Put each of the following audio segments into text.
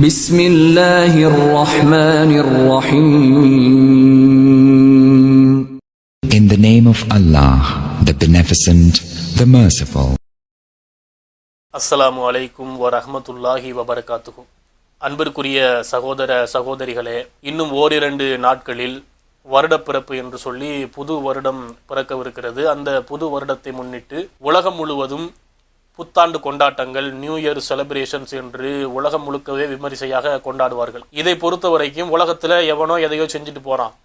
بسم الله الرحمن الرحيم In the name of Allah, the Beneficent, the Merciful. அஸ்ஸலாமு அலைக்கும் வரஹ்மத்துல்லாஹி வபரகாத்துஹு அன்பிற்குரிய சகோதர சகோதரிகளே இன்னும் ஓரிரண்டு நாட்களில் வருடப்பிறப்பு என்று சொல்லி புது வருடம் பிறக்கவிருக்கிறது அந்த புது வருடத்தை முன்னிட்டு உலகம் முழுவதும் புத்தாண்டு கொண்டாட்டங்கள் நியூ இயர் செலிப்ரேஷன்ஸ் என்று உலகம் முழுக்கவே விமரிசையாக கொண்டாடுவார்கள். இதை பொறுத்த வரைக்கும் உலகத்தில் எவனோ எதையோ செஞ்சுட்டு போகிறான்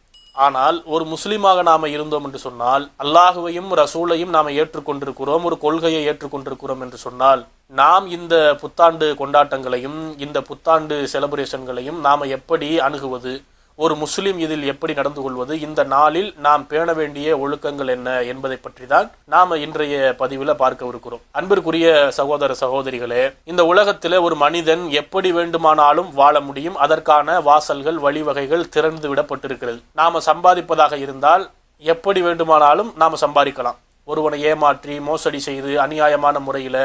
ஆனால் ஒரு முஸ்லீமாக நாம் இருந்தோம் என்று சொன்னால் அல்லாஹுவையும் ரசூலையும் நாம் ஏற்றுக்கொண்டிருக்கிறோம் ஒரு கொள்கையை ஏற்றுக்கொண்டிருக்கிறோம் என்று சொன்னால் நாம் இந்த புத்தாண்டு கொண்டாட்டங்களையும் இந்த புத்தாண்டு செலிப்ரேஷன்களையும் நாம் எப்படி அணுகுவது? ஒரு முஸ்லிம் இதில் எப்படி நடந்து கொள்வது? இந்த நாளில் நாம் பேண வேண்டிய ஒழுக்கங்கள் என்ன என்பதை பற்றி தான் நாம இன்றைய பதிவில் பார்க்கவிருக்கிறோம் அன்பிற்குரிய சகோதர சகோதரிகளே இந்த உலகத்தில் ஒரு மனிதன் எப்படி வேண்டுமானாலும் வாழ முடியும். அதற்கான வாசல்கள் வழிவகைகள் திறந்து விடப்பட்டிருக்கிறது. நாம சம்பாதிப்பதாக இருந்தால் எப்படி வேண்டுமானாலும் நாம் சம்பாதிக்கலாம். ஒருவனை ஏமாற்றி மோசடி செய்து அநியாயமான முறையில்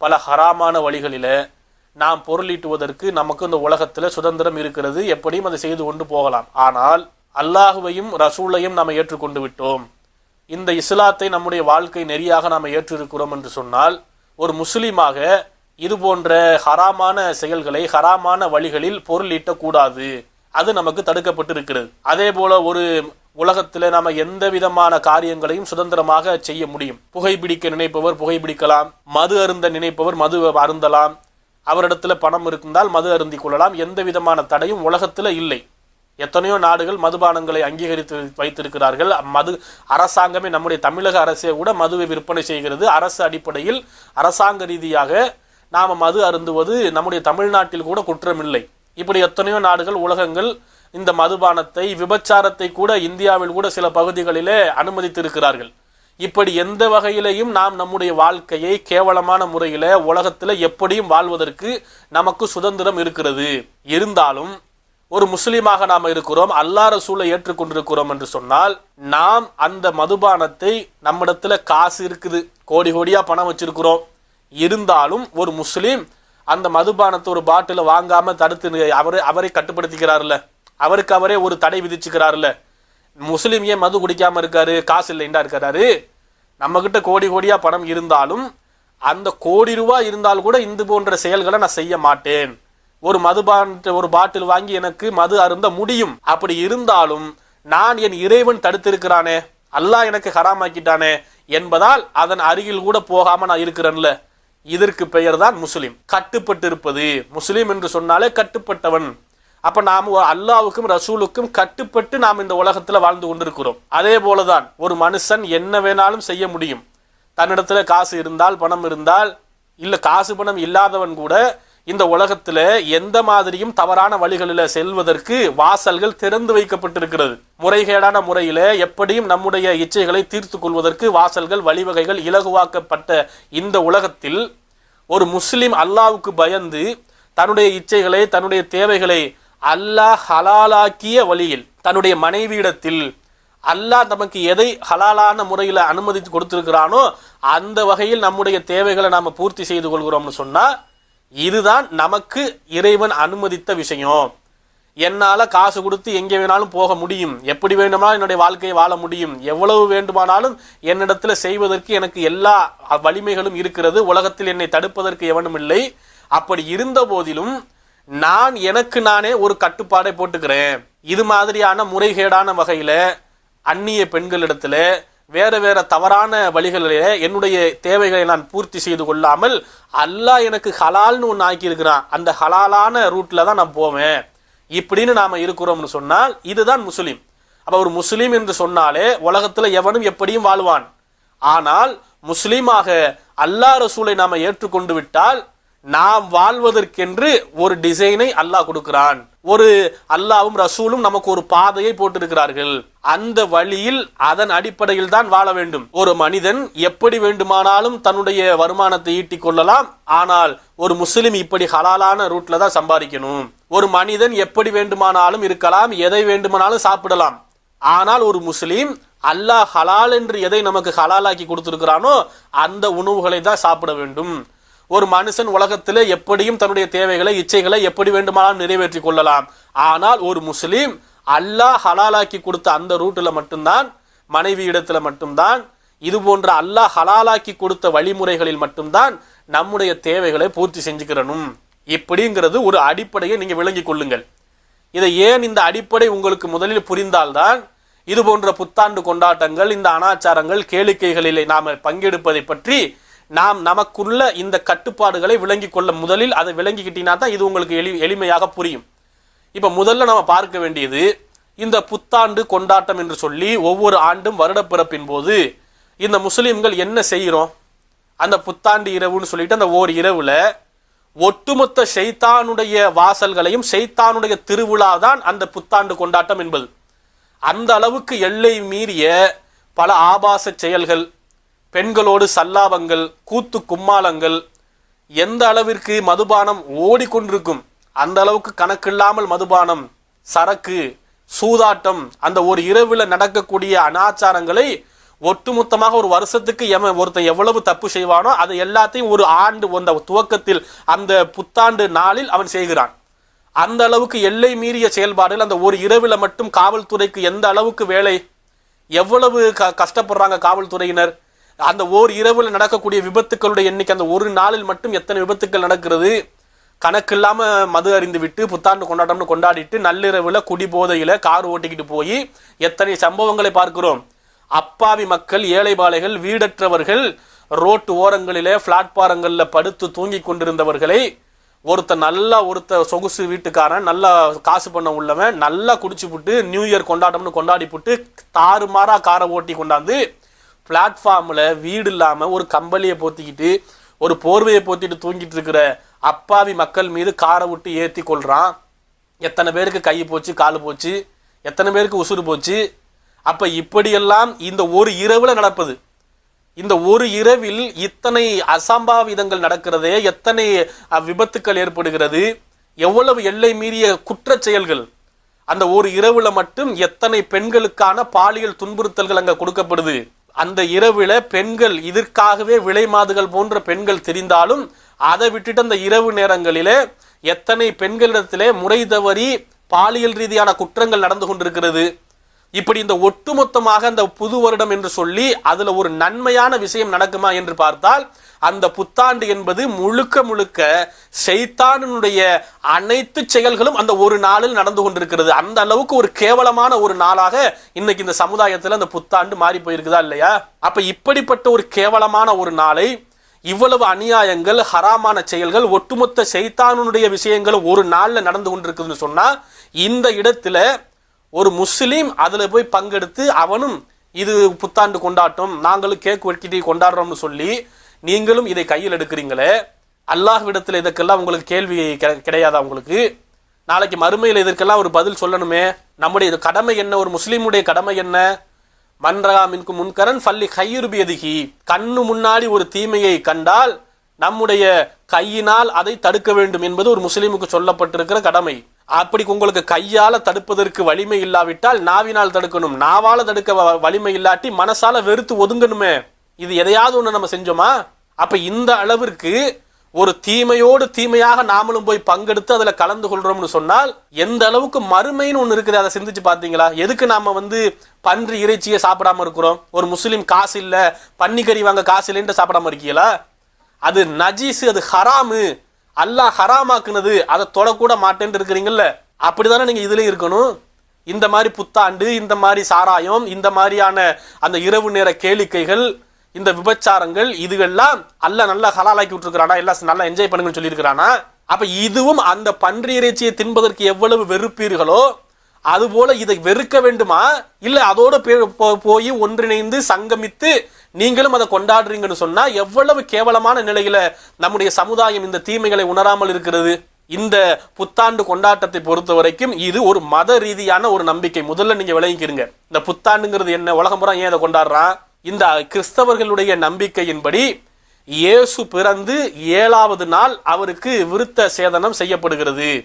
பல ஹராமான வழிகளில் நாம் பொருளீட்டுவதற்கு நமக்கு இந்த உலகத்தில் சுதந்திரம் இருக்கிறது எப்படியும் அதை செய்து கொண்டு போகலாம். ஆனால் அல்லாஹுவையும் ரசூலையும் நாம் ஏற்றுக்கொண்டு விட்டோம். இந்த இஸ்லாத்தை நம்முடைய வாழ்க்கை நெறியாக நாம் ஏற்றிருக்கிறோம் என்று சொன்னால் ஒரு முஸ்லீமாக இது போன்ற ஹராமான செயல்களை ஹராமான வழிகளில் பொருளீட்டக்கூடாது. அது நமக்கு தடுக்கப்பட்டிருக்கிறது. அதே போல ஒரு உலகத்தில் நாம எந்த விதமான காரியங்களையும் சுதந்திரமாக செய்ய முடியும். புகைப்பிடிக்க நினைப்பவர் புகைப்பிடிக்கலாம் மது அருந்த நினைப்பவர் மது அருந்தலாம். அவரிடத்துல பணம் இருந்தால் மது அருந்தி கொள்ளலாம். எந்த விதமான தடையும் உலகத்தில் இல்லை. எத்தனையோ நாடுகள் மதுபானங்களை அங்கீகரித்து வைத்திருக்கிறார்கள். மது அரசாங்கமே நம்முடைய தமிழக அரசே கூட மதுவை விற்பனை செய்கிறது. அரசு அடிப்படையில் அரசாங்க ரீதியாக நாம் மது அருந்துவது நம்முடைய தமிழ்நாட்டில் கூட குற்றமில்லை. இப்படி எத்தனையோ நாடுகள் உலகங்கள் இந்த மதுபானத்தை விபச்சாரத்தை கூட இந்தியாவில் கூட சில பகுதிகளிலே அனுமதித்திருக்கிறார்கள். இப்படி எந்த வகையிலையும் நாம் நம்முடைய வாழ்க்கையை கேவலமான முறையில் உலகத்தில் எப்படியும் வாழ்வதற்கு நமக்கு சுதந்திரம் இருக்கிறது. இருந்தாலும் ஒரு முஸ்லீமாக நாம் இருக்கிறோம் அல்லா ரசூலை ஏற்றுக்கொண்டிருக்கிறோம் என்று சொன்னால் நாம் அந்த மதுபானத்தை நம்மிடத்துல காசு இருக்குது கோடி கோடியாக பணம் வச்சிருக்கிறோம். இருந்தாலும் ஒரு முஸ்லீம் அந்த மதுபானத்தை ஒரு பாட்டில் வாங்காமல் தடுத்து அவரை அவரை கட்டுப்படுத்திக்கிறார்ல அவருக்கு அவரே ஒரு தடை விதிச்சுக்கிறார்ல முஸ்லீம் ஏன் மது குடிக்காமல் இருக்காரு? காசு இல்லைண்டா இருக்கிறாரு நம்மக்கிட்ட கோடி கோடியாக பணம் இருந்தாலும் அந்த கோடி ரூபாய் இருந்தால் கூட இந்து போன்ற செயல்களை நான் செய்ய மாட்டேன். ஒரு மது ஒரு பாட்டில் வாங்கி எனக்கு மது அருந்த முடியும். அப்படி இருந்தாலும் நான் என் இறைவன் தடுத்திருக்கிறானே அல்லாஹ் எனக்கு ஹராமாக்கிட்டானே என்பதால் அதன் அருகில் கூட போகாம நான் இருக்கிறேன்ல. இதற்கு பெயர் தான் முஸ்லிம். கட்டுப்பட்டு இருப்பது முஸ்லிம் என்று சொன்னாலே கட்டுப்பட்டவன். அப்போ நாம் அல்லாவுக்கும் ரசூலுக்கும் கட்டுப்பட்டு நாம் இந்த உலகத்தில் வாழ்ந்து கொண்டிருக்கிறோம். அதே போலதான் ஒரு மனுஷன் என்ன வேணாலும் செய்ய முடியும். தன்னிடத்தில் காசு இருந்தால் பணம் இருந்தால் இல்லை காசு பணம் இல்லாதவன் கூட இந்த உலகத்தில் எந்த மாதிரியும் தவறான வழிகளில் செல்வதற்கு வாசல்கள் திறந்து வைக்கப்பட்டிருக்கிறது. முறைகேடான முறையில் எப்படியும் நம்முடைய இச்சைகளை தீர்த்து கொள்வதற்கு வாசல்கள் வழிவகைகள் இலகுவாக்கப்பட்ட இந்த உலகத்தில் ஒரு முஸ்லீம் அல்லாவுக்கு பயந்து தன்னுடைய இச்சைகளை தன்னுடைய தேவைகளை அல்லாஹ் ஹலாலாக்கிய வழியில் தன்னுடைய மனைவியிடத்தில் அல்லாஹ் நமக்கு எதை ஹலாலான முறையில் அனுமதித்து கொடுத்திருக்கிறானோ அந்த வகையில் நம்முடைய தேவைகளை நாம் பூர்த்தி செய்து கொள்கிறோம்னு சொன்னால் இதுதான் நமக்கு இறைவன் அனுமதித்த விஷயம். என்னால் காசு கொடுத்து எங்கே வேணாலும் போக முடியும். எப்படி வேண்டுமானாலும் என்னுடைய வாழ்க்கையை வாழ முடியும். எவ்வளவு வேண்டுமானாலும் என்னிடத்தில் செய்வதற்கு எனக்கு எல்லா வலிமைகளும் இருக்கிறது. உலகத்தில் என்னை தடுப்பதற்கு எவனும் இல்லை. அப்படி இருந்த போதிலும் நான் எனக்கு நானே ஒரு கட்டுப்பாடை போட்டுக்கிறேன். இது மாதிரியான முறைகேடான வகையில் அந்நிய பெண்களிடத்துல வேற வேற தவறான வழிகளில் என்னுடைய தேவைகளை நான் பூர்த்தி செய்து கொள்ளாமல் அல்லாஹ் எனக்கு ஹலால்னு ஒன்று ஆக்கியிருக்கிறான். அந்த ஹலாலான ரூட்டில் தான் நான் போவேன். இப்படின்னு நாம் இருக்கிறோம்னு சொன்னால் இதுதான் முஸ்லீம். அப்போ ஒரு முஸ்லீம் என்று சொன்னாலே உலகத்தில் எவனும் எப்படியும் வாழ்வான். ஆனால் முஸ்லீமாக அல்லாஹ் ரசூலை நாம் ஏற்றுக்கொண்டு விட்டால் நாம் வாழ்வதற்கென்று ஒரு டிசைனை அல்லாஹ் கொடுக்கிறான். ஒரு அல்லாவும் ரசூலும் நமக்கு ஒரு பாதையை போட்டிருக்கிறார்கள். அந்த வழியில் அதன் அடிப்படையில் தான் வாழ வேண்டும். ஒரு மனிதன் எப்படி வேண்டுமானாலும் தன்னுடைய வருமானத்தை ஈட்டிக் கொள்ளலாம். ஆனால் ஒரு முஸ்லிம் இப்படி ஹலாலான ரூட்ல தான் சம்பாதிக்கணும். ஒரு மனிதன் எப்படி வேண்டுமானாலும் இருக்கலாம் எதை வேண்டுமானாலும் சாப்பிடலாம். ஆனால் ஒரு முஸ்லீம் அல்லாஹ் ஹலால் என்று எதை நமக்கு ஹலாலாக்கி கொடுத்திருக்கிறானோ அந்த உணவுகளை தான் சாப்பிட வேண்டும். ஒரு மனுஷன் உலகத்தில் எப்படியும் தன்னுடைய தேவைகளை இச்சைகளை எப்படி வேண்டுமானாலும் நிறைவேற்றி கொள்ளலாம். ஆனால் ஒரு முஸ்லீம் அல்லாஹ் ஹலாலாக்கி கொடுத்த அந்த ரூட்டில் மட்டும்தான் மனைவி இடத்துல மட்டும்தான் இது போன்ற அல்லாஹ் ஹலாலாக்கி கொடுத்த வழிமுறைகளில் மட்டும்தான் நம்முடைய தேவைகளை பூர்த்தி செஞ்சுக்கிறணும் இப்படிங்கிறது ஒரு அடிப்படையை நீங்கள் விளங்கிக் கொள்ளுங்கள். இதை ஏன் இந்த அடிப்படை உங்களுக்கு முதலில் புரிந்தால்தான் இது போன்ற புத்தாண்டு கொண்டாட்டங்கள் இந்த அனாச்சாரங்கள் கேளிக்கைகளிலே நாம் பங்கெடுப்பதை பற்றி நாம் நமக்குள்ள இந்த கட்டுப்பாடுகளை விளங்கி கொள்ள முதலில் அதை விளங்கிக்கிட்டீங்கன்னா தான் இது உங்களுக்கு எளி எளிமையாக புரியும். இப்போ முதல்ல நம்ம பார்க்க வேண்டியது இந்த புத்தாண்டு கொண்டாட்டம் என்று சொல்லி ஒவ்வொரு ஆண்டும் வருடப்பிறப்பின் போது இந்த முஸ்லீம்கள் என்ன செய்கிறோம்? அந்த புத்தாண்டு இரவுன்னு சொல்லிட்டு அந்த ஓர் இரவில் ஒட்டுமொத்த ஷைத்தானுடைய வாசல்களையும் ஷைத்தானுடைய திருவிழா தான் அந்த புத்தாண்டு கொண்டாட்டம் என்பது. அந்த அளவுக்கு எல்லை மீறிய பல ஆபாச செயல்கள் பெண்களோடு சல்லாபங்கள் கூத்து கும்மாளங்கள் எந்த அளவிற்கு மதுபானம் ஓடிக்கொண்டிருக்கும் அந்த அளவுக்கு கணக்கில்லாமல் மதுபானம் சரக்கு சூதாட்டம் அந்த ஒரு இரவில் நடக்கக்கூடிய அனாச்சாரங்களை ஒட்டுமொத்தமாக ஒரு வருஷத்துக்கு எம ஒருத்தன் எவ்வளவு தப்பு செய்வானோ அதை எல்லாத்தையும் ஒரு ஆண்டு அந்த துவக்கத்தில் அந்த புத்தாண்டு நாளில் அவன் செய்கிறான். அந்த அளவுக்கு எல்லை மீறிய செயல்பாடுகள் அந்த ஒரு இரவில் மட்டும் காவல்துறைக்கு எந்த அளவுக்கு வேலை எவ்வளவு க கஷ்டப்படுறாங்க காவல்துறையினர்? அந்த ஓர் இரவில் நடக்கக்கூடிய விபத்துக்களுடைய எண்ணிக்கை அந்த ஒரு நாளில் மட்டும் எத்தனை விபத்துக்கள் நடக்கிறது? கணக்கில்லாம மது அறிந்து விட்டு புத்தாண்டு கொண்டாட்டம்னு கொண்டாடிட்டு நள்ளிரவில் குடிபோதையில் கார் ஓட்டிக்கிட்டு போய் எத்தனை சம்பவங்களை பார்க்கிறோம்? அப்பாவி மக்கள் ஏழை பாலைகள் வீடற்றவர்கள் ரோட்டு ஓரங்களிலே பிளாட்பாரங்கள்ல படுத்து தூங்கி கொண்டிருந்தவர்களை ஒருத்தர் நல்லா ஒருத்த சொகுசு வீட்டுக்காரன் நல்லா காசு பண்ண உள்ளவன் நல்லா குடிச்சு விட்டு நியூ இயர் கொண்டாட்டம்னு கொண்டாடி விட்டு தாறுமாறாக காரை ஓட்டி கொண்டாந்து பிளாட்ஃபார்மில் வீடு இல்லாமல் ஒரு கம்பளியை போத்திக்கிட்டு ஒரு போர்வையை போத்திட்டு தூங்கிட்டு இருக்கிற அப்பாவி மக்கள் மீது காரை விட்டு ஏற்றி கொள்கிறான் எத்தனை பேருக்கு கை போச்சு கால் போச்சு எத்தனை பேருக்கு உசுறு போச்சு? அப்போ இப்படியெல்லாம் இந்த ஒரு இரவில் நடப்பது. இந்த ஒரு இரவில் இத்தனை அசம்பாவிதங்கள் நடக்கிறதே எத்தனை விபத்துக்கள் ஏற்படுகிறது எவ்வளவு எல்லை மீறிய குற்ற செயல்கள். அந்த ஒரு இரவுல மட்டும் எத்தனை பெண்களுக்கான பாலியல் துன்புறுத்தல்கள் அங்கே கொடுக்கப்படுது. அந்த இரவில் பெண்கள் இதற்காகவே விலை மாதுகள் போன்ற பெண்கள் தெரிந்தாலும் அதை விட்டுட்டு அந்த இரவு நேரங்களிலே எத்தனை பெண்களிடத்திலே முறை தவறி பாலியல் ரீதியான குற்றங்கள் நடந்து கொண்டிருக்கிறது. இப்படி இந்த ஒட்டுமொத்தமாக அந்த புது வருடம் என்று சொல்லி அதுல ஒரு நன்மையான விஷயம் நடக்குமா என்று பார்த்தால் அந்த புத்தாண்டு என்பது முழுக்க முழுக்க செய்தானுடைய அனைத்து செயல்களும் அந்த ஒரு நாளில் நடந்து கொண்டிருக்கிறது. அந்த அளவுக்கு ஒரு கேவலமான ஒரு நாளாக இன்னைக்கு இந்த சமுதாயத்தில் அந்த புத்தாண்டு மாறி போயிருக்குதா இல்லையா? அப்ப இப்படிப்பட்ட ஒரு கேவலமான ஒரு நாளை இவ்வளவு அநியாயங்கள் ஹராமான செயல்கள் ஒட்டுமொத்த செய்தானுடைய விஷயங்கள் ஒரு நாளில் நடந்து கொண்டிருக்குதுன்னு சொன்னா இந்த இடத்துல ஒரு முஸ்லீம் அதில் போய் பங்கெடுத்து அவனும் இது புத்தாண்டு கொண்டாட்டம் நாங்களும் கேக் வெட்டி கொண்டாடுறோம்னு சொல்லி நீங்களும் இதை கையில் எடுக்கிறீங்களே? அல்லாஹ்விடத்தில் இதற்கெல்லாம் உங்களுக்கு கேள்வி கிடையாதா உங்களுக்கு? நாளைக்கு மறுமையில் இதற்கெல்லாம் ஒரு பதில் சொல்லணுமே? நம்முடைய இது கடமை என்ன? ஒரு முஸ்லீமுடைய கடமை என்ன? மன்றகா மின்கு முன்கரன் ஃபல்லி கையுருபியதிகி கண்ணு முன்னாடி ஒரு தீமையை கண்டால் நம்முடைய கையினால் அதை தடுக்க வேண்டும் என்பது ஒரு முஸ்லீமுக்கு சொல்லப்பட்டிருக்கிற கடமை. அப்படி உங்களுக்கு கையால தடுப்பதற்கு வலிமை இல்லாவிட்டால் நாவினால் தடுக்கணும். நாவால தடுக்க வ- வலிமை இல்லாட்டி மனசால வெறுத்து ஒதுங்கணுமே. இது எதையாவது ஒண்ணு நம்ம செஞ்சோமா? அப்ப இந்த அளவிற்கு ஒரு தீமையோடு தீமையாக நாமளும் போய் பங்கெடுத்து அதில் கலந்து கொள்றோம்னு சொன்னால் எந்த அளவுக்கு மறுமைன்னு ஒன்று இருக்குது அதை சிந்திச்சு பார்த்தீங்களா எதுக்கு நாம வந்து பன்றி இறைச்சியை சாப்பிடாம இருக்கிறோம்? ஒரு முஸ்லீம் காசு இல்லை பன்னிக்கறி வாங்க காசு இல்லைன்ட்டு சாப்பிடாம இருக்கீங்களா? அது நஜீஸ் அது ஹராமு. அல்லாஹ் ஹராமாக்குனது அதை தொடக்கூட மாட்டேன்னு இருக்கிறீங்கல்ல? அப்படிதானே நீங்கள் இதுலேயும் இருக்கணும்? இந்த மாதிரி புத்தாண்டு இந்த மாதிரி சாராயம் இந்த மாதிரியான அந்த இரவு நேர கேளிக்கைகள் இந்த விபச்சாரங்கள் இதுகள்லாம் அல்ல நல்லா ஹலாலாக்கி விட்டுருக்கிறானா? எல்லாம் நல்லா என்ஜாய் பண்ணுங்கன்னு சொல்லியிருக்கிறானா? அப்போ இதுவும் அந்த பன்றி இறைச்சியை தின்பதற்கு எவ்வளவு வெறுப்பீர்களோ அதுபோல இதை வெறுக்க வேண்டுமா? இல்ல அதோட பே- போ- போய் ஒன்றிணைந்து சங்கமித்து நீங்களும் அதை கொண்டாடுறீங்கன்னு சொன்னா எவ்வளவு கேவலமான நிலையில நம்முடைய சமுதாயம் இந்த தீமைகளை உணராமல் இருக்கிறது? இந்த புத்தாண்டு கொண்டாட்டத்தை பொறுத்த வரைக்கும் இது ஒரு மத ரீதியான ஒரு நம்பிக்கை. முதல்ல நீங்க விளங்கிக்கிறீங்க இந்த புத்தாண்டுங்கிறது என்ன? உலகம் புறம் ஏன் இதை கொண்டாடுறான்? இந்த கிறிஸ்தவர்களுடைய நம்பிக்கையின்படி இயேசு பிறந்து ஏழாவது நாள் அவருக்கு விருத்த சேதனம் செய்யப்படுகிறது.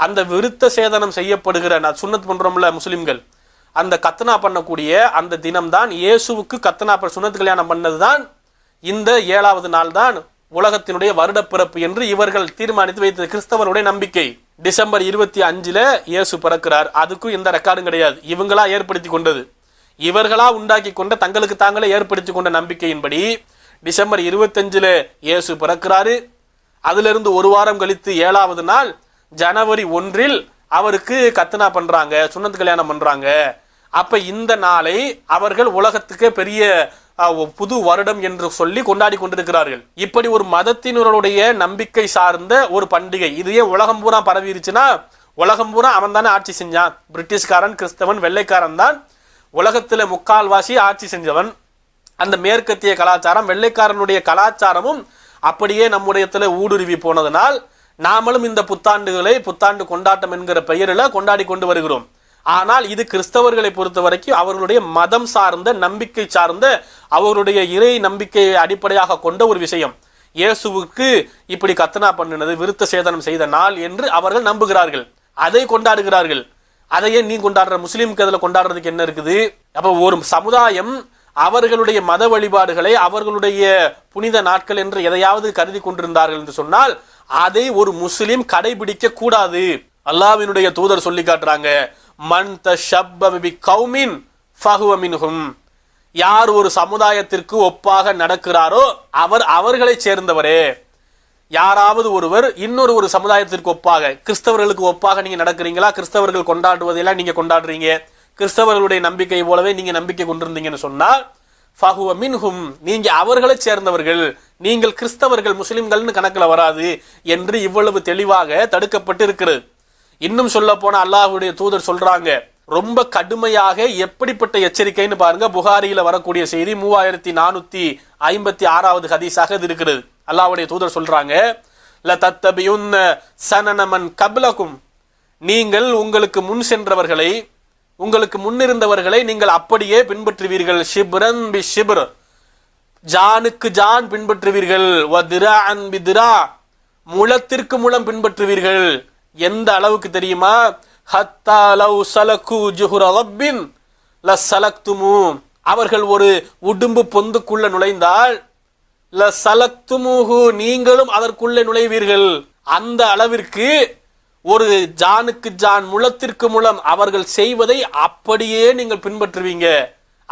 அந்த விருத்த சேதனம் செய்யப்படுகிற நான் சுண்ணத் பண்றோம்ல முஸ்லிம்கள் அந்த கத்தனா பண்ணக்கூடிய அந்த தினம்தான் இயேசுவுக்கு கத்தனா ப- சுன்னத் கல்யாணம் பண்ணதுதான் இந்த ஏழாவது நாள் தான் உலகத்தினுடைய வருடப்பிறப்பு என்று இவர்கள் தீர்மானித்து வைத்தது. கிறிஸ்தவருடைய நம்பிக்கை. டிசம்பர் இருபத்தி அஞ்சில் இயேசு பிறக்கிறார். அதுக்கும் எந்த ரெக்கார்டும் கிடையாது. இவங்களா ஏற்படுத்தி கொண்டது. இவர்களா உண்டாக்கி கொண்ட தங்களுக்கு தாங்களே ஏற்படுத்தி கொண்ட நம்பிக்கையின்படி டிசம்பர் இருபத்தஞ்சில் இயேசு பிறக்கிறாரு. அதிலிருந்து ஒரு வாரம் கழித்து ஏழாவது நாள் ஜனவரி ஒன்றில் அவருக்கு கத்தனா பண்றாங்க சுண்ணத்து கல்யாணம் பண்றாங்க. அப்ப இந்த நாளை அவர்கள் உலகத்துக்கே பெரிய புது வருடம் என்று சொல்லி கொண்டாடி கொண்டிருக்கிறார்கள். இப்படி ஒரு மதத்தினருடைய நம்பிக்கை சார்ந்த ஒரு பண்டிகை. இதையே உலகம் பூரா பரவிருச்சுன்னா உலகம் பூரா அவன் தானே ஆட்சி செஞ்சான். பிரிட்டிஷ்காரன் கிறிஸ்தவன் வெள்ளைக்காரன் தான். உலகத்தில் முக்கால்வாசி ஆட்சி செஞ்சவன். அந்த மேற்கத்திய கலாச்சாரம் வெள்ளைக்காரனுடைய கலாச்சாரமும் அப்படியே நம்முடையத்தில் ஊடுருவி போனதனால் நாமளும் இந்த புத்தாண்டுகளை புத்தாண்டு கொண்டாட்டம் என்கிற பெயரில் கொண்டாடி கொண்டு வருகிறோம். ஆனால் இது கிறிஸ்தவர்களை பொறுத்த வரைக்கும் அவர்களுடைய மதம் சார்ந்த நம்பிக்கை சார்ந்த அவர்களுடைய இறை நம்பிக்கையை அடிப்படையாக கொண்ட ஒரு விஷயம். இயேசுவுக்கு இப்படி கத்தனா பண்ணினது விருத்த சேதனம் செய்த நாள் என்று அவர்கள் நம்புகிறார்கள். அதை கொண்டாடுகிறார்கள். அதையே நீ கொண்டாடுற? முஸ்லீம்க்கு அதில் கொண்டாடுறதுக்கு என்ன இருக்குது? அப்போ ஒரு சமுதாயம் அவர்களுடைய மத வழிபாடுகளை அவர்களுடைய புனித நாட்கள் என்று எதையாவது கருதி கொண்டிருந்தார்கள் என்று சொன்னால் அதை ஒரு முஸ்லிம் கடைபிடிக்க கூடாது. அல்லாவினுடைய தூதர் சொல்லி காட்டுறாங்க. மன் தஷப்ப கௌமின் ஃபஹுவ யார் ஒரு சமுதாயத்திற்கு ஒப்பாக நடக்கிறாரோ அவர் அவர்களை சேர்ந்தவரே. யாராவது ஒருவர் இன்னொரு ஒரு சமுதாயத்திற்கு ஒப்பாக கிறிஸ்தவர்களுக்கு ஒப்பாக நீங்க நடக்கிறீங்களா? கிறிஸ்தவர்கள் கொண்டாடுவதெல்லாம் நீங்க கொண்டாடுறீங்க. கிறிஸ்தவர்களுடைய நம்பிக்கை போலவே நீங்க நம்பிக்கை கொண்டிருந்தீங்கன்னு சொன்னால் ஃபஹுவ மின்ஹும் நீங்க அவர்களை சேர்ந்தவர்கள். நீங்கள் கிறிஸ்தவர்கள் முஸ்லிம்கள்னு கணக்கில் வராது என்று இவ்வளவு தெளிவாக தடுக்கப்பட்டு இருக்கிறது இன்னும் சொல்ல போன அல்லாஹுடைய தூதர் சொல்றாங்க. ரொம்ப கடுமையாக எப்படிப்பட்ட எச்சரிக்கைன்னு பாருங்க. புகாரியில வரக்கூடிய செய்தி மூவாயிரத்தி நானூத்தி ஐம்பத்தி ஆறாவது ஹதீஸாக இது இருக்கிறது. அல்லாஹுடைய தூதர் சொல்றாங்க ல தத்தபியுன்ன சனனமன் கபிலகும். நீங்கள் உங்களுக்கு முன் சென்றவர்களை உங்களுக்கு முன்னிருந்தவர்களை நீங்கள் அப்படியே பின்பற்றுவீர்கள். ஷிப்ரன் பி ஷிப்ர். ஜானுக்கு ஜான் பின்பற்றுவீர்கள். வ திரா. முளத்திற்கு முளம் பின்பற்றுவீர்கள். எந்த அளவுக்கு தெரியுமா? ஹத்தா லவ் சலக்கு ஜுஹுர ல சலக்துமு அவர்கள் ஒரு உடும்பு பொந்துக்குள்ள நுழைந்தால் ல சலக்துமுஹு நீங்களும் அதற்குள்ளே நுழைவீர்கள். அந்த அளவிற்கு ஒரு ஜானுக்கு ஜான் முளத்திற்கு முளம் அவர்கள் செய்வதை அப்படியே நீங்கள் பின்பற்றுவீங்க.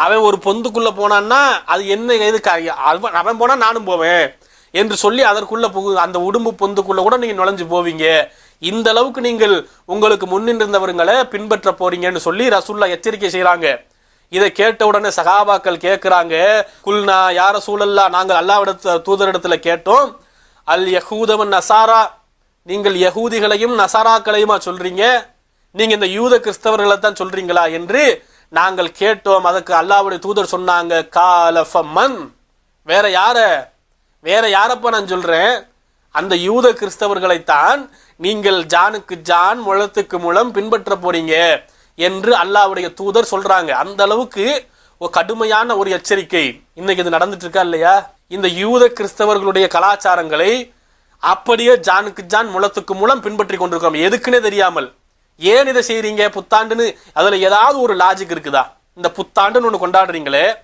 அவன் ஒரு பொந்துக்குள்ள போனான்னா அது என்ன எதுக்கு? அவன் அவன் போனா நானும் போவேன் என்று சொல்லி அதற்குள்ள புகு அந்த உடும்பு பொந்துக்குள்ள கூட நீங்க நுழைஞ்சு போவீங்க. இந்த அளவுக்கு நீங்கள் உங்களுக்கு முன்னின்றிருந்தவர்களை பின்பற்ற போறீங்கன்னு சொல்லி ரசுல்லா எச்சரிக்கை செய்கிறாங்க இதை கேட்ட உடனே சகாபாக்கள் கேட்கிறாங்க குல்னா யார சூழல்லா நாங்கள் அல்லாவிடத்து தூதரிடத்துல கேட்டோம். அல் யஹூதவன் நசாரா நீங்கள் யகூதிகளையும் நசாராக்களையுமா சொல்றீங்க? நீங்க இந்த யூத கிறிஸ்தவர்களை தான் சொல்றீங்களா என்று நாங்கள் கேட்டோம். அதுக்கு அல்லாவுடைய தூதர் சொன்னாங்க காலஃபம்மன் வேற யார? வேற யாரப்ப நான் சொல்றேன்? அந்த யூத கிறிஸ்தவர்களைத்தான் நீங்கள் ஜானுக்கு ஜான் முழத்துக்கு முழம் பின்பற்ற போறீங்க என்று அல்லாவுடைய தூதர் சொல்றாங்க. அந்த அளவுக்கு ஒரு கடுமையான ஒரு எச்சரிக்கை. இன்னைக்கு இது நடந்துட்டு இருக்கா இல்லையா? இந்த யூத கிறிஸ்தவர்களுடைய கலாச்சாரங்களை அப்படியே ஜானுக்கு ஜான் முளத்துக்கு மூலம் பின்பற்றி கொண்டிருக்கிறோம். எதுக்குன்னே தெரியாமல். ஏன் இதை செய்கிறீங்க புத்தாண்டுன்னு அதில் ஏதாவது ஒரு லாஜிக் இருக்குதா? இந்த புத்தாண்டுன்னு ஒன்று கொண்டாடுறீங்களே.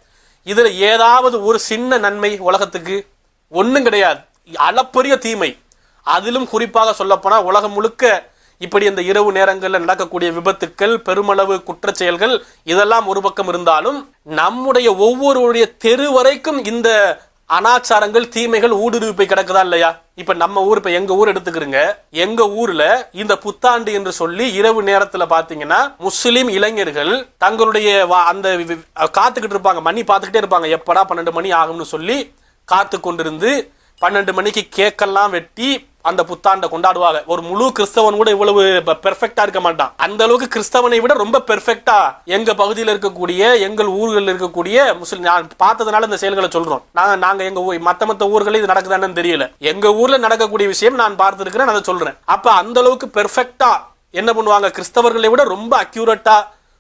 இதில் ஏதாவது ஒரு சின்ன நன்மை உலகத்துக்கு? ஒன்றும் கிடையாது. அளப்பரிய தீமை. அதிலும் குறிப்பாக சொல்லப்போனால் உலகம் முழுக்க இப்படி இந்த இரவு நேரங்களில் நடக்கக்கூடிய விபத்துக்கள் பெருமளவு குற்ற செயல்கள் இதெல்லாம் ஒரு பக்கம் இருந்தாலும் நம்முடைய ஒவ்வொருவருடைய தெரு வரைக்கும் இந்த அனாச்சாரங்கள் தீமைகள் ஊடுருவி போய் கிடக்குதா இல்லையா? இப்ப நம்ம ஊர் இப்ப எங்க ஊர் எடுத்துக்கிறீங்க. எங்க ஊர்ல இந்த புத்தாண்டு என்று சொல்லி இரவு நேரத்துல பாத்தீங்கன்னா முஸ்லிம் இளைஞர்கள் தங்களுடைய வா- அந்த வி- காத்துக்கிட்டு இருப்பாங்க. மணி பார்த்துக்கிட்டே இருப்பாங்க. எப்படா பன்னெண்டு மணி ஆகும்னு சொல்லி காத்து கொண்டிருந்து பன்னெண்டு மணிக்கு கேக்கெல்லாம் வெட்டி அந்த புத்தாண்டை கொண்டாடுவாங்க. ஒரு முழு கிறிஸ்தவன் கூட இவ்வளவு பெர்ஃபெக்டா இருக்க மாட்டான். அந்த அளவுக்கு கிறிஸ்தவனை விட ரொம்ப பெர்ஃபெக்டா எங்க பகுதியில் இருக்கக்கூடிய எங்கள் ஊர்களில் இருக்கக்கூடிய முஸ்லிம் நான் பார்த்ததுனால இந்த செயல்களை சொல்றோம். நாங்க நாங்க எங்க ஊர் மத்த மத்த ஊர்களில் இது நடக்குதான்னு தெரியல. எங்க ஊர்ல நடக்கக்கூடிய விஷயம் நான் பார்த்திருக்கிறேன் அதை சொல்றேன். அப்ப அந்த அளவுக்கு பெர்ஃபெக்டா என்ன பண்ணுவாங்க? கிறிஸ்தவர்களை விட ரொம்ப அக்யூரட்டா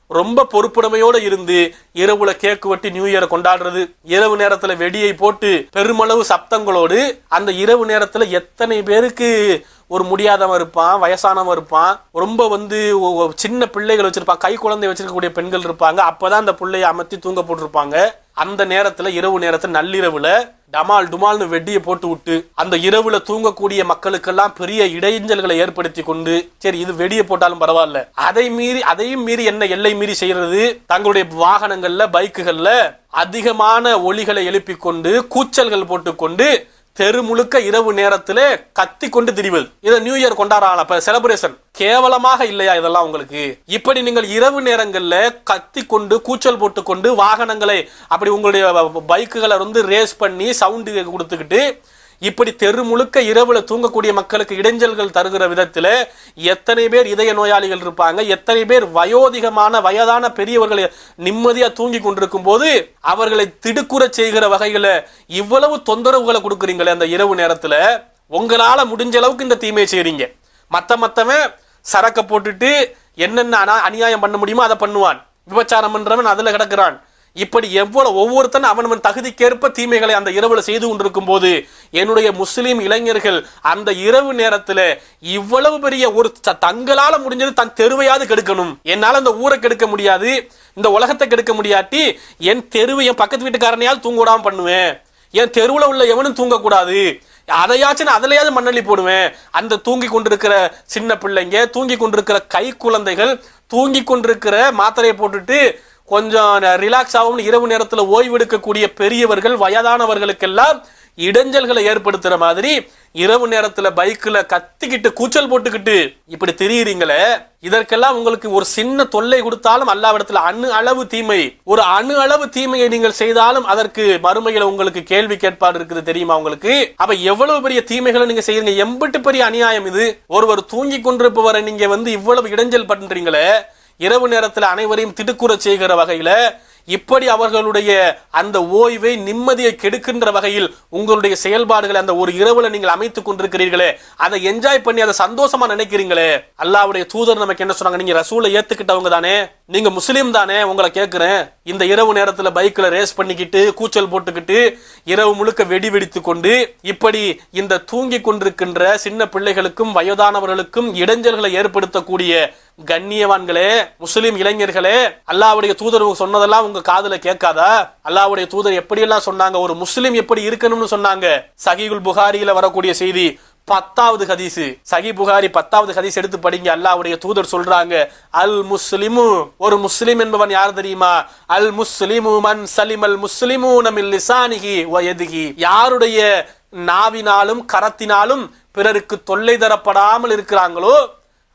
ரொம்ப பொறுப்புடைமையோடு இருந்து இரவுல கேக்கு வெட்டி நியூ இயரை கொண்டாடுறது இரவு நேரத்துல வெடியை போட்டு பெருமளவு சப்தங்களோடு அந்த இரவு நேரத்துல எத்தனை பேருக்கு ஒரு முடியாதவன் இருப்பான் வயசானவன் இருப்பான் ரொம்ப வந்து சின்ன பிள்ளைகள் வச்சிருப்பான் கை குழந்தை வச்சிருக்கக்கூடிய பெண்கள் இருப்பாங்க அப்பதான் அந்த பிள்ளையை அமர்த்தி தூங்க போட்டிருப்பாங்க. அந்த நேரத்துல இரவு நேரத்தில் நள்ளிரவுல டமால் டுமால்னு வெட்டியை போட்டு விட்டு அந்த இரவுல தூங்கக்கூடிய மக்களுக்கெல்லாம் பெரிய இடைஞ்சல்களை ஏற்படுத்தி கொண்டு சரி இது வெடியை போட்டாலும் பரவாயில்ல. அதை மீறி அதையும் மீறி என்ன எல்லை மீறி செய்யறது தங்களுடைய வாகனங்கள்ல பைக்குகள்ல அதிகமான ஒளிகளை எழுப்பிக்கொண்டு கூச்சல்கள் போட்டுக்கொண்டு தெரு முழுக்க இரவு நேரத்தில் கத்தி கொண்டு திரிவது. இதை நியூ இயர் கொண்டாடுறாங்க இப்போ செலிப்ரேஷன் கேவலமாக இல்லையா இதெல்லாம் உங்களுக்கு? இப்படி நீங்கள் இரவு நேரங்கள்ல கத்தி கொண்டு கூச்சல் போட்டுக்கொண்டு வாகனங்களை அப்படி உங்களுடைய பைக்குகளை வந்து ரேஸ் பண்ணி சவுண்டு கொடுத்துக்கிட்டு இப்படி தெரு முழுக்க இரவுல தூங்கக்கூடிய மக்களுக்கு இடைஞ்சல்கள் தருகிற விதத்தில் எத்தனை பேர் இதய நோயாளிகள் இருப்பாங்க எத்தனை பேர் வயோதிகமான வயதான பெரியவர்கள் நிம்மதியா தூங்கி கொண்டிருக்கும் போது அவர்களை திடுக்குற செய்கிற வகையில இவ்வளவு தொந்தரவுகளை கொடுக்குறீங்களே அந்த இரவு நேரத்துல. உங்களால முடிஞ்ச அளவுக்கு இந்த தீமையை செய்றீங்க. மத்த மத்தவன் சரக்க போட்டுட்டு என்னென்ன அநியாயம் பண்ண முடியுமோ அதை பண்ணுவான். விபச்சாரம் பண்றவன் அதுல கிடக்குறான். இப்படி எவ்வளவு ஒவ்வொருத்தன் அவனவன் தகுதிக்கேற்ப தீமைகளை அந்த இரவில் செய்து கொண்டிருக்கும் போது என்னுடைய முஸ்லீம் இளைஞர்கள் அந்த இரவு நேரத்தில் இவ்வளவு பெரிய ஒரு தங்களால் முடிஞ்சது தன் தெருவையாவது கெடுக்கணும். என்னால் அந்த ஊரை கெடுக்க முடியாது இந்த உலகத்தை கெடுக்க முடியாட்டி என் தெருவை என் பக்கத்து வீட்டுக்காரனையாவது தூங்க பண்ணுவேன். என் தெருவில் உள்ள எவனும் தூங்கக்கூடாது. அதையாச்சும் நான் அதுலயாவது மண்ணள்ளி போடுவேன். அந்த தூங்கி கொண்டிருக்கிற சின்ன பிள்ளைங்க தூங்கி கொண்டிருக்கிற கை குழந்தைகள் தூங்கி கொண்டிருக்கிற மாத்திரையை போட்டுட்டு கொஞ்சம் ரிலாக்ஸ் ஆகும் இரவு நேரத்தில் ஓய்வெடுக்கக்கூடிய பெரியவர்கள் வயதானவர்களுக்கெல்லாம் இடைஞ்சல்களை ஏற்படுத்துகிற மாதிரி இரவு நேரத்தில் பைக்கில் கத்திக்கிட்டு கூச்சல் போட்டுக்கிட்டு இப்படி தெரியுறீங்களே இதற்கெல்லாம் உங்களுக்கு ஒரு சின்ன தொல்லை கொடுத்தாலும் அல்லாவிடத்தில் அணு அளவு தீமை ஒரு அணு அளவு தீமையை நீங்கள் செய்தாலும் அதற்கு மறுமையில் உங்களுக்கு கேள்வி கேட்பாடு இருக்குது தெரியுமா உங்களுக்கு? அப்ப எவ்வளவு பெரிய தீமைகளை நீங்க செய்யுங்க எம்பிட்டு பெரிய அநியாயம் இது. ஒருவர் தூங்கி கொண்டிருப்பவரை நீங்க வந்து இவ்வளவு இடைஞ்சல் பண்றீங்களே இரவு நேரத்தில் அனைவரையும் திடுக்குற செய்கிற வகையில இப்படி அவர்களுடைய அந்த ஓய்வை நிம்மதியை கெடுக்கின்ற வகையில் உங்களுடைய செயல்பாடுகளை அந்த ஒரு இரவுல நீங்கள் அமைத்துக் கொண்டிருக்கிறீர்களே அதை என்ஜாய் பண்ணி அதை சந்தோஷமா நினைக்கிறீங்களே? அல்லாவுடைய தூதர் நமக்கு என்ன சொன்னாங்க? நீங்க ரசூலை ஏத்துக்கிட்டவங்க தானே? நீங்க முஸ்லீம் தானே? உங்களை கேட்கிறேன் இந்த இரவு நேரத்துல பைக்ல ரேஸ் பண்ணிக்கிட்டு கூச்சல் போட்டுக்கிட்டு இரவு முழுக்க வெடி வெடித்து கொண்டு இப்படி இந்த தூங்கி கொண்டிருக்கின்ற சின்ன பிள்ளைகளுக்கும் வயதானவர்களுக்கும் இடைஞ்சல்களை ஏற்படுத்தக்கூடிய கண்ணியவான்களே முஸ்லிம் இளைஞர்களே அல்லாவுடைய தூதர் சொன்னதெல்லாம் அவங்க காதுல கேட்காதா? அல்லாவுடைய தூதர் எப்படியெல்லாம் சொன்னாங்க? ஒரு முஸ்லீம் எப்படி இருக்கணும்னு சொன்னாங்க? சஹீகுல் புகாரியில வரக்கூடிய செய்தி பத்தாவது ஹதீஸ். சஹி புகாரி பத்தாவது ஹதீஸ் எடுத்து படிங்க. அல்லாவுடைய தூதர் சொல்றாங்க அல் முஸ்லிமு ஒரு முஸ்லிம் என்பவன் யார் தெரியுமா? அல் முஸ்லிமு மன் சலிமல் முஸ்லிமு நமில் லிசானிகி வயதுகி யாருடைய நாவினாலும் கரத்தினாலும் பிறருக்கு தொல்லை தரப்படாமல் இருக்கிறாங்களோ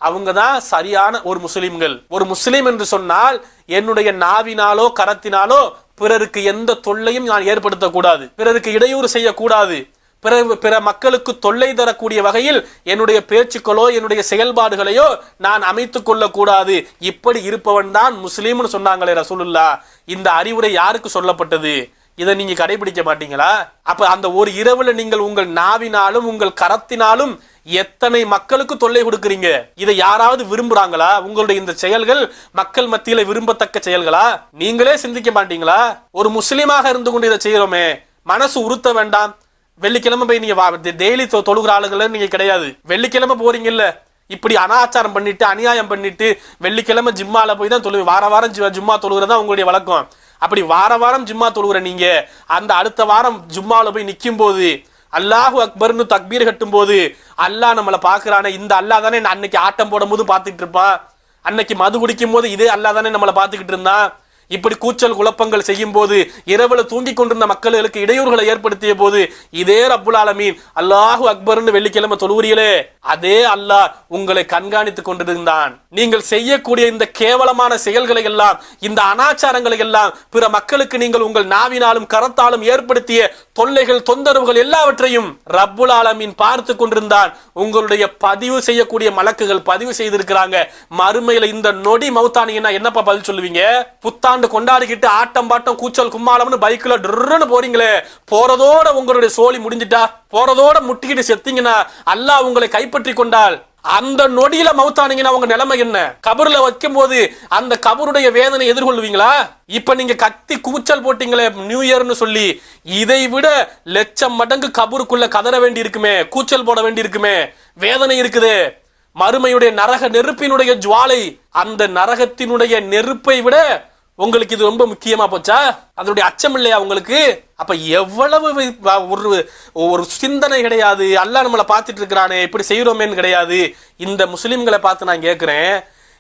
அவங்க தான் சரியான ஒரு முஸ்லிம்கள். ஒரு முஸ்லீம் என்று சொன்னால் என்னுடைய நாவினாலோ கரத்தினாலோ பிறருக்கு எந்த தொல்லையும் நான் ஏற்படுத்தக்கூடாது. பிறருக்கு இடையூறு செய்யக்கூடாது. பிற பிற மக்களுக்கு தொல்லை தரக்கூடிய வகையில் என்னுடைய பேச்சுக்களோ என்னுடைய செயல்பாடுகளையோ நான் அமைத்துக் கொள்ளக்கூடாது. இப்படி இருப்பவன் தான் முஸ்லீம்னு சொன்னாங்களே ரசூலுல்லா. இந்த அறிவுரை யாருக்கு சொல்லப்பட்டது? இதை நீங்க கடைபிடிக்க மாட்டீங்களா? அப்ப அந்த ஒரு இரவுல நீங்கள் உங்கள் நாவினாலும் உங்கள் கரத்தினாலும் எத்தனை மக்களுக்கு தொல்லை கொடுக்குறீங்க? இதை யாராவது விரும்புறாங்களா? உங்களுடைய இந்த செயல்கள் மக்கள் மத்தியில விரும்பத்தக்க செயல்களா? நீங்களே சிந்திக்க மாட்டீங்களா? ஒரு முஸ்லீமாக இருந்து கொண்டு இதை செய்யறோமே. மனசு உறுத்த வேண்டாம். வெள்ளிக்கிழமை போய் நீங்க டெய்லி தொழுகிற ஆளுகள் நீங்க கிடையாது. வெள்ளிக்கிழமை போறீங்கல்ல. இப்படி அனாச்சாரம் பண்ணிட்டு அநியாயம் பண்ணிட்டு வெள்ளிக்கிழமை ஜிம்மால போய் தான் தொழு வார வாரம் ஜி- தொழுகிறதா உங்களுடைய வழக்கம். அப்படி வார வாரம் ஜிம்மா தொழுகிற நீங்க அந்த அடுத்த வாரம் ஜிம்மாவில் போய் நிற்கும் போது அல்லாஹு அக்பர்னு தக்பீர் கட்டும் போது அல்லாஹ் நம்மளை பார்க்குறானே இந்த அல்லாஹ் தானே அன்னைக்கு ஆட்டம் போடும் போது பார்த்துட்டு இருப்பான். அன்னைக்கு மது குடிக்கும் போது இதே அல்லாஹ் தானே நம்மளை பார்த்துக்கிட்டு இருந்தான். இப்படி கூச்சல் குழப்பங்கள் செய்யும் போது இரவுல தூங்கிக் கொண்டிருந்த மக்களுக்கு இடையூறுகளை ஏற்படுத்திய போது இதே ரப்புல் ஆலமீன் அல்லாஹு அக்பர்னு வெள்ளிக்கிழமை தொழுவுறீங்களே அதே அல்லாஹ் உங்களை கண்காணித்துக் கொண்டிருந்தான். நீங்கள் செய்யக்கூடிய இந்த கேவலமான செயல்களை எல்லாம் இந்த அனாச்சாரங்களை எல்லாம் பிற மக்களுக்கு நீங்கள் உங்கள் நாவினாலும் கரத்தாலும் ஏற்படுத்திய தொல்லைகள் தொந்தரவுகள் எல்லாவற்றையும் ரப்புல் ஆலமீன் பார்த்து கொண்டிருந்தான். உங்களுடைய பதிவு செய்யக்கூடிய மலக்குகள் பதிவு செய்திருக்கிறாங்க. மறுமையில இந்த நொடி மௌத்தானீங்கன்னா என்னப்பா பதில் சொல்லுவீங்க? புத்தாண்டு கொண்டாடிக்கிட்டு ஆட்டம் பாட்டம் கூச்சல் கும்மாளம்னு பைக்ல டுர்ன்னு போறீங்களே போறதோட உங்களுடைய சோழி முடிஞ்சிட்டா போறதோட முட்டிக்கிட்டு செத்தீங்கன்னா அல்லாஹ் உங்களை கைப்பற்றி கொண்டால் அந்த நொடியில மௌத்தானீங்கன்னா உங்க நிலைமை என்ன? கபர்ல வைக்கும் போது அந்த கபருடைய வேதனை எதிர்கொள்வீங்களா? இப்ப நீங்க கத்தி கூச்சல் போட்டீங்களே நியூ இயர்னு சொல்லி இதை விட லட்சம் மடங்கு கபருக்குள்ள கதற வேண்டி இருக்குமே கூச்சல் போட வேண்டி இருக்குமே வேதனை இருக்குது. மறுமையுடைய நரக நெருப்பினுடைய ஜுவாலை அந்த நரகத்தினுடைய நெருப்பை விட உங்களுக்கு இது ரொம்ப முக்கியமா போச்சா? அதனுடைய அச்சம் இல்லையா உங்களுக்கு? அப்ப எவ்வளவு ஒரு ஒரு சிந்தனை கிடையாது. அல்லாஹ் நம்மளை பார்த்துட்டு இருக்கிறானே இப்படி செய்யறோமேன்னு கிடையாது. இந்த முஸ்லிம்களை பார்த்து நான் கேட்கிறேன்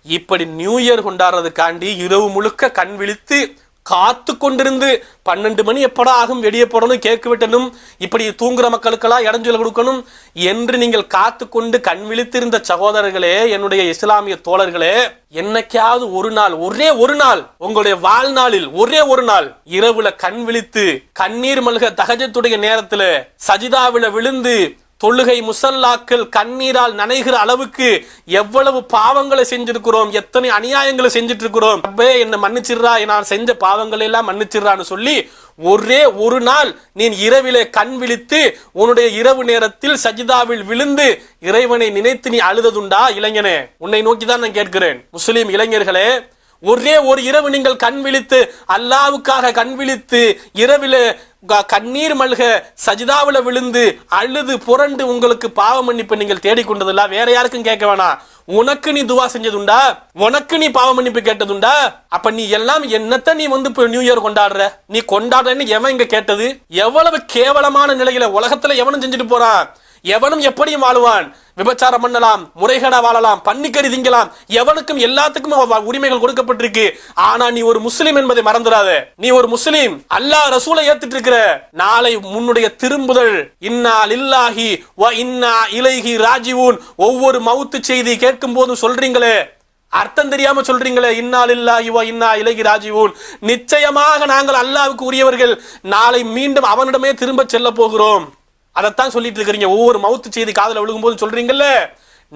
இப்படி நியூ இயர் கொண்டாடுறதுக்காண்டி இரவு முழுக்க கண் விழித்து காத்து கொண்டிருந்து பன்னெண்டு மணி எப்படா ஆகும்? வெளியே போடணும் கேக்கு வெட்டணும் இப்படி தூங்குற மக்களுக்கெல்லாம் இடஞ்சொல் கொடுக்கணும் என்று நீங்கள் காத்து கொண்டு கண் விழித்திருந்த சகோதரர்களே என்னுடைய இஸ்லாமிய தோழர்களே என்னைக்காவது ஒரு நாள் ஒரே ஒரு நாள் உங்களுடைய வாழ்நாளில் ஒரே ஒரு நாள் இரவுல கண் விழித்து கண்ணீர் மல்க தகஜத்துடைய நேரத்துல சஜிதாவில விழுந்து தொழுகை முசல்லாக்கள் கண்ணீரால் நனைகிற அளவுக்கு எவ்வளவு பாவங்களை செஞ்சிருக்கிறோம் எத்தனை அநியாயங்களை செஞ்சுட்டு இருக்கிறோம் அப்பே என்ன மன்னிச்சிடுறா நான் செஞ்ச பாவங்களை எல்லாம் மன்னிச்சிடுறான்னு சொல்லி ஒரே ஒரு நாள் நீ இரவிலே கண் விழித்து உன்னுடைய இரவு நேரத்தில் சஜிதாவில் விழுந்து இறைவனை நினைத்து நீ அழுததுண்டா இளைஞனே? உன்னை நோக்கி தான் நான் கேட்கிறேன். முஸ்லீம் இளைஞர்களே ஒரே ஒரு இரவு நீங்கள் கண் விழித்து அல்லாவுக்காக கண் விழித்து இரவில் க- கண்ணீர் மல்க சஜிதாவில் விழுந்து அழுது புரண்டு உங்களுக்கு பாவ மன்னிப்பு நீங்கள் தேடிக்கொண்டதில்ல வேற யாருக்கும் கேட்க வேணாம் உனக்கு நீ துவா செஞ்சதுண்டா? உனக்கு நீ பாவ மன்னிப்பு கேட்டதுண்டா? அப்ப நீ எல்லாம் என்னத்த நீ வந்து இப்போ நியூ இயர் கொண்டாடுற? நீ கொண்டாடுறன்னு எவன் இங்க கேட்டது? எவ்வளவு கேவலமான நிலையில உலகத்துல எவனும் செஞ்சுட்டு போறான்? எவனும் எப்படியும் வாழுவான். விபச்சாரம் பண்ணலாம் முறைகேடா வாழலாம் பன்னிக்கறி திங்கலாம். எவனுக்கும் எல்லாத்துக்கும் உரிமைகள் கொடுக்கப்பட்டிருக்கு. ஆனா நீ ஒரு முஸ்லீம் என்பதை மறந்துடாத. நீ ஒரு முஸ்லீம். அல்லாஹ் ரசூலை ஏத்துட்டு இருக்கிற நாளை உன்னுடைய திரும்புதல். இன்னா லில்லாஹி வ இன்னா இலைஹி ராஜிவூன். ஒவ்வொரு மவுத்து செய்தி கேட்கும் போதும் சொல்றீங்களே. அர்த்தம் தெரியாம சொல்றீங்களே. இன்னால் இல்லா இவ இன்னா இலகி ராஜீவூன். நிச்சயமாக நாங்கள் அல்லாவுக்கு உரியவர்கள். நாளை மீண்டும் அவனிடமே திரும்ப செல்ல போகிறோம். அதைத்தான் சொல்லிட்டு இருக்கிறீங்க. ஒவ்வொரு மவுத்து செய்தி காதல விழுகும்போது சொல்றீங்கல்ல?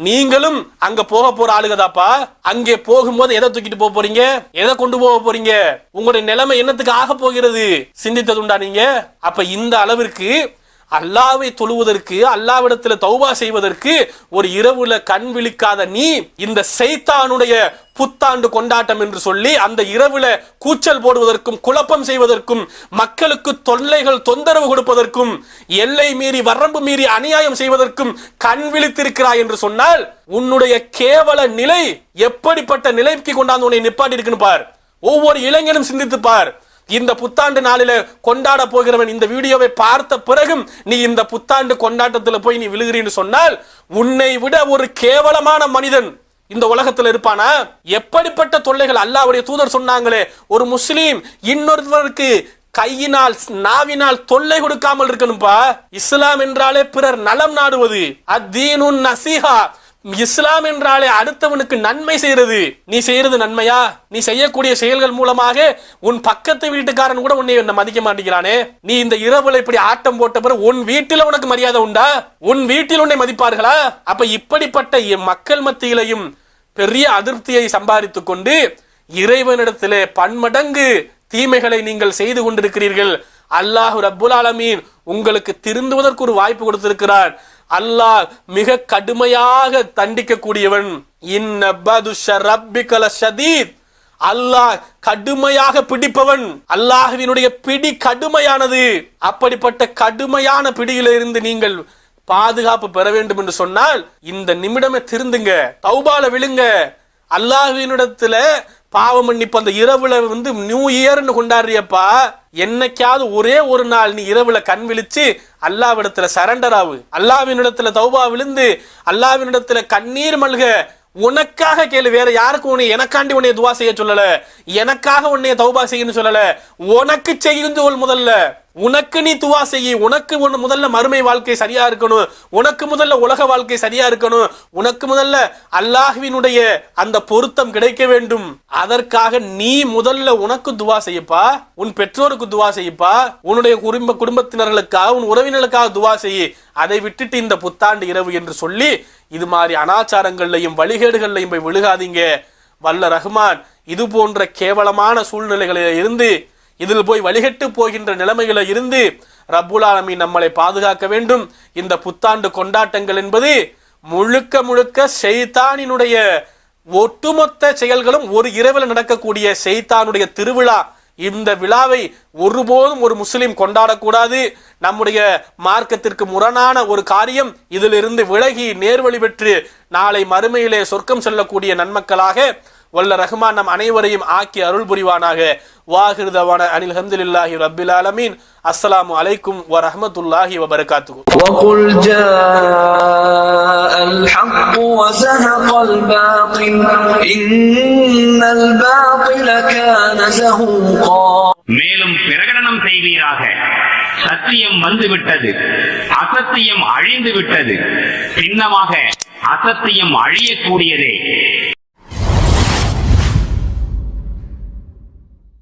நீங்களும் அங்க போக போற ஆளுகதாப்பா. அங்கே போகும்போது எதை தூக்கிட்டு போக போறீங்க? எதை கொண்டு போக போறீங்க? உங்களுடைய நிலைமை என்னத்துக்கு ஆக போகிறது? சிந்தித்ததுண்டா நீங்க? அப்ப இந்த அளவிற்கு அல்லாவை தொழுவதற்கு அல்லாவிடத்தில் தௌபா செய்வதற்கு ஒரு இரவுல கண் விழிக்காத நீ இந்த செய்தானுடைய புத்தாண்டு கொண்டாட்டம் என்று சொல்லி அந்த இரவுல கூச்சல் போடுவதற்கும் குழப்பம் செய்வதற்கும் மக்களுக்கு தொல்லைகள் தொந்தரவு கொடுப்பதற்கும் எல்லை மீறி வரம்பு மீறி அநியாயம் செய்வதற்கும் கண் விழித்திருக்கிறாய் என்று சொன்னால் உன்னுடைய கேவல நிலை எப்படிப்பட்ட நிலைக்கு கொண்டாந்து உன்னை நிப்பாட்டி இருக்குன்னு பார். ஒவ்வொரு இளைஞனும் சிந்தித்து பார். இந்த புத்தாண்டு நாளில கொண்டாட போகிறவன் இந்த வீடியோவை பார்த்த பிறகும் நீ இந்த புத்தாண்டு கொண்டாட்டத்தில் போய் நீ விழுகிறீன்னு சொன்னால் உன்னை விட ஒரு கேவலமான மனிதன் இந்த உலகத்தில் இருப்பானா? எப்படிப்பட்ட தொல்லைகள் அல்லாவுடைய தூதர் சொன்னாங்களே ஒரு முஸ்லீம் இன்னொருவருக்கு கையினால் நாவினால் தொல்லை கொடுக்காமல் இருக்கணும்பா? இஸ்லாம் என்றாலே பிறர் நலம் நாடுவது. அத்தீனு நசீஹா. இஸ்லாம் என்றாலே அடுத்தவனுக்கு நன்மை செய்யறது நீ செய்யறது நன்மையா? நீ செய்யக்கூடிய செயல்கள் மூலமாக உன் பக்கத்து வீட்டுக்காரன் கூட உன்னை மதிக்க மாட்டேங்கிறானே? நீ இந்த இரவுல இப்படி ஆட்டம் போட்ட பிறகு உன் வீட்டில உனக்கு மரியாதை உண்டா? உன் வீட்டில் உன்னை மதிப்பார்களா? அப்ப இப்படிப்பட்ட மக்கள் மத்தியிலையும் பெரிய அதிருப்தியை சம்பாதித்து கொண்டு இறைவனிடத்திலே பன்மடங்கு தீமைகளை நீங்கள் செய்து கொண்டிருக்கிறீர்கள். அல்லாஹு ரபுல் ஆலமீன் உங்களுக்கு திருந்துவதற்கு ஒரு வாய்ப்பு கொடுத்திருக்கிறான் அல்லாஹ் மிக கடுமையாக தண்டிக்கக்கூடியவன். இன்ன பதுஷ அல்லாஹ் கடுமையாக பிடிப்பவன். அல்லாஹுவினுடைய பிடி கடுமையானது. அப்படிப்பட்ட கடுமையான பிடியிலிருந்து நீங்கள் பாதுகாப்பு பெற வேண்டும் என்று சொன்னால் இந்த நிமிடமே திருந்துங்க தௌபால விழுங்க. அல்லாஹ்வினிடத்துல பாவ மன்னிப்பு அந்த இரவுல வந்து நியூ இயர்னு கொண்டாடுறியப்பா என்னைக்காவது ஒரே ஒரு நாள் நீ இரவுல கண் விழிச்சு அல்லாவிடத்துல சரண்டர் ஆகு அல்லாவினிடத்துல தௌபா விழுந்து அல்லாவினிடத்துல கண்ணீர் மல்க. உனக்காக கேளு வேற யாருக்கும் உன்னை எனக்காண்டி உன்னைய துவா செய்ய சொல்லல. எனக்காக உன்னைய தௌபா செய்யணும்னு சொல்லல. உனக்கு செய்யுஞ்சோல் முதல்ல. உனக்கு நீ துவா செய்ய உனக்கு ஒன்று முதல்ல மறுமை வாழ்க்கை சரியா இருக்கணும் உனக்கு முதல்ல உலக வாழ்க்கை சரியா இருக்கணும் உனக்கு முதல்ல அல்லாஹ்வினுடைய அந்த பொருத்தம் கிடைக்க வேண்டும். அதற்காக நீ முதல்ல உனக்கு துவா செய்யப்பா உன் பெற்றோருக்கு துவா செய்யப்பா உன்னுடைய குடும்ப குடும்பத்தினர்களுக்காக உன் உறவினர்களுக்காக துவா செய்ய அதை விட்டுட்டு இந்த புத்தாண்டு இரவு என்று சொல்லி இது மாதிரி அனாச்சாரங்கள்லையும் வழிகேடுகள்லையும் போய் விழுகாதீங்க. வல்ல ரஹ்மான் இது போன்ற கேவலமான சூழ்நிலைகளில் இருந்து இதில் போய் வழிகட்டு போகின்ற நிலைமையில இருந்து ரப்புல் ஆலமி நம்மளை பாதுகாக்க வேண்டும். இந்த புத்தாண்டு கொண்டாட்டங்கள் என்பது முழுக்க முழுக்க செய்தானினுடைய ஒட்டுமொத்த செயல்களும் ஒரு இரவில் நடக்கக்கூடிய செய்தானுடைய திருவிழா. இந்த விழாவை ஒருபோதும் ஒரு முஸ்லிம் கொண்டாடக்கூடாது. நம்முடைய மார்க்கத்திற்கு முரணான ஒரு காரியம் இதிலிருந்து விலகி நேர்வழி பெற்று நாளை மறுமையிலே சொர்க்கம் செல்லக்கூடிய நன்மக்களாக வல்ல ரஹ்மான் நம் அனைவரையும் ஆக்கி அருள் புரிவானாக வாஹிருதவான அனில் ஹம்துலில்லாஹி ரப்பில் ஆலமீன் அஸ்ஸலாமு அலைக்கும் வ ரஹ்மத்துல்லாஹி வ பரகாத்துஹு وقل جاء الحق وزهق الباطل إن الباطل كان زهوقا மேலும் பிரகடனம் செய்வீராக சத்தியம் வந்துவிட்டது அசத்தியம் அழிந்து விட்டது சின்னமாக அசத்தியம் அழியக்கூடியதே